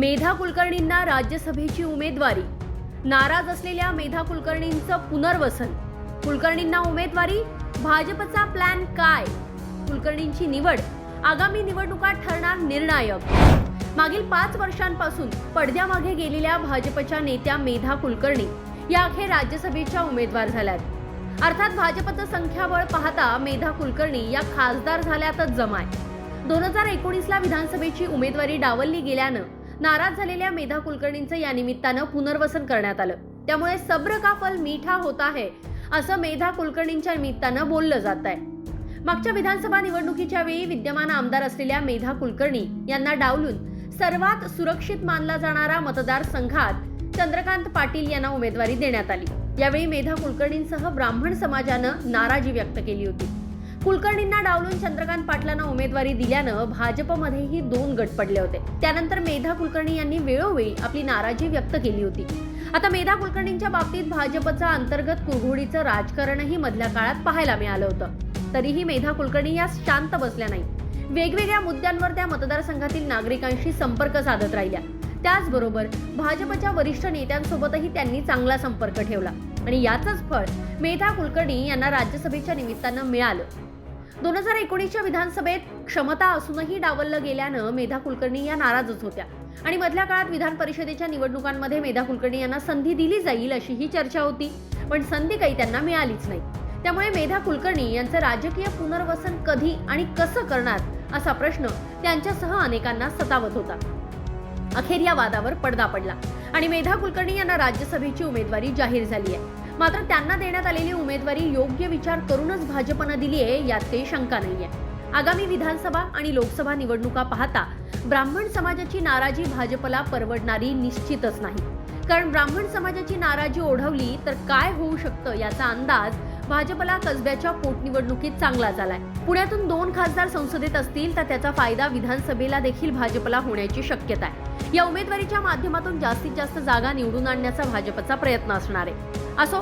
मेधा कुलकर्णींना राज्यसभेची उमेदवारी. नाराज असलेल्या मेधा कुलकर्णींचं पुनर्वसन. कुलकर्णींना उमेदवारी भाजपचा प्लॅन काय? कुलकर्णींची निवड. आगामी निवडणुका ठरणार निर्णायक. मागील पाच वर्षांपासून पडद्यामागे गेलेल्या भाजपच्या नेत्या मेधा कुलकर्णी या अखेर राज्यसभेच्या उमेदवार झाल्यात. अर्थात भाजपचं संख्याबळ पाहता मेधा कुलकर्णी या खासदार झाल्यातच जमाय. दोन हजार एकोणीसला विधानसभेची उमेदवारी डावलली गेल्यानं नाराज झालेल्या मेधा कुलकर्णींचं या निमित्तानं पुनर्वसन करण्यात आलं. त्यामुळे सब्र का फल मीठा होत आहे असं मेधा कुलकर्णींच्या निमित्तानं बोललं जात आहे. मागच्या विधानसभा निवडणुकीच्या वेळी विद्यमान आमदार असलेल्या मेधा कुलकर्णी यांना डावलून सर्वात सुरक्षित मानला जाणारा मतदारसंघात चंद्रकांत पाटील यांना उमेदवारी देण्यात आली. यावेळी मेधा कुलकर्णींसह ब्राह्मण समाजानं नाराजी व्यक्त केली होती. कुलकर्णींना डावलून चंद्रकांत पाटलांना उमेदवारी दिल्यानं भाजपमध्येही दोन गट पडले होते. त्यानंतर मेधा कुलकर्णी यांनी वेळोवेळी आपली नाराजी व्यक्त केली होती. आता मेधा कुलकर्णींच्या बाबतीत भाजपचं अंतर्गत कुरघोडीचं राजकारणही मधल्या काळात पाहायला मिळालं होतं. तरीही मेधा कुलकर्णी या शांत बसल्या नाही वेगवेगळ्या मुद्द्यांवर त्या मतदारसंघातील नागरिकांशी संपर्क साधत राहिल्या. त्याचबरोबर भाजपच्या वरिष्ठ नेत्यांसोबतही त्यांनी चांगला संपर्क ठेवला. आणि याचंच फळ मेधा कुलकर्णी यांना राज्यसभेच्या निमित्तानं मिळालं. दोन हजार एकोणीसच्या विधानसभेत क्षमता असूनही डावललं गेल्यानं मेधा कुलकर्णी या नाराजच होत्या. आणि मधल्या काळात विधान परिषदेच्या निवडणुकांमध्ये मेधा कुलकर्णी यांना संधी दिली जाईल अशी ही चर्चा होती पण संधी काही त्यांना मिळालीच नाही. त्यामुळे मेधा कुलकर्णी यांचं राजकीय पुनर्वसन कधी आणि कसं करणार असा प्रश्न त्यांच्यासह अनेकांना सतावत होता. अखेर या वादावर पडदा पडला आणि मेधा कुलकर्णी यांना राज्यसभेची उमेदवारी जाहीर झाली आहे. मात्र त्यांना देण्यात आलेली उमेदवारी योग्य विचार करूनच भाजपनं दिली आहे यात काही शंका नाहीये. आगामी विधानसभा आणि लोकसभा निवडणुका पाहता ब्राह्मण समाजाची नाराजी भाजपला परवडणारी निश्चितच नाही. कारण ब्राह्मण समाजाची नाराजी ओढवली तर काय होऊ शकतं याचा अंदाज भाजपला कसब्याच्या पोटनिवडणुकीत चांगला झालाय. पुण्यातून दोन खासदार संसदेत असतील तर त्याचा फायदा विधानसभेला देखील भाजपला होण्याची शक्यता आहे. या उमेदवारीच्या माध्यमातून जास्तीत जास्त जागा निवडून आणण्याचा भाजपचा प्रयत्न असणार आहे. असो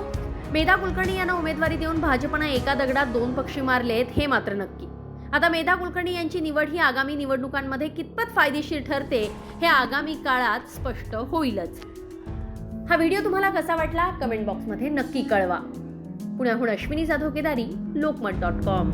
मेधा कुलकर्णी यांना उमेदवारी देऊन भाजपनं एका दगडात दोन पक्षी मारलेत हे मात्र नक्की. आता मेधा कुलकर्णी यांची निवड ही आगामी निवडणुकांमध्ये कितपत फायदेशीर ठरते हे आगामी काळात स्पष्ट होईलच. हा व्हिडिओ तुम्हाला कसा वाटला कमेंट बॉक्समध्ये नक्की कळवा. पुण्याहून अश्विनी जाधव केदारी लोकमत डॉट कॉम.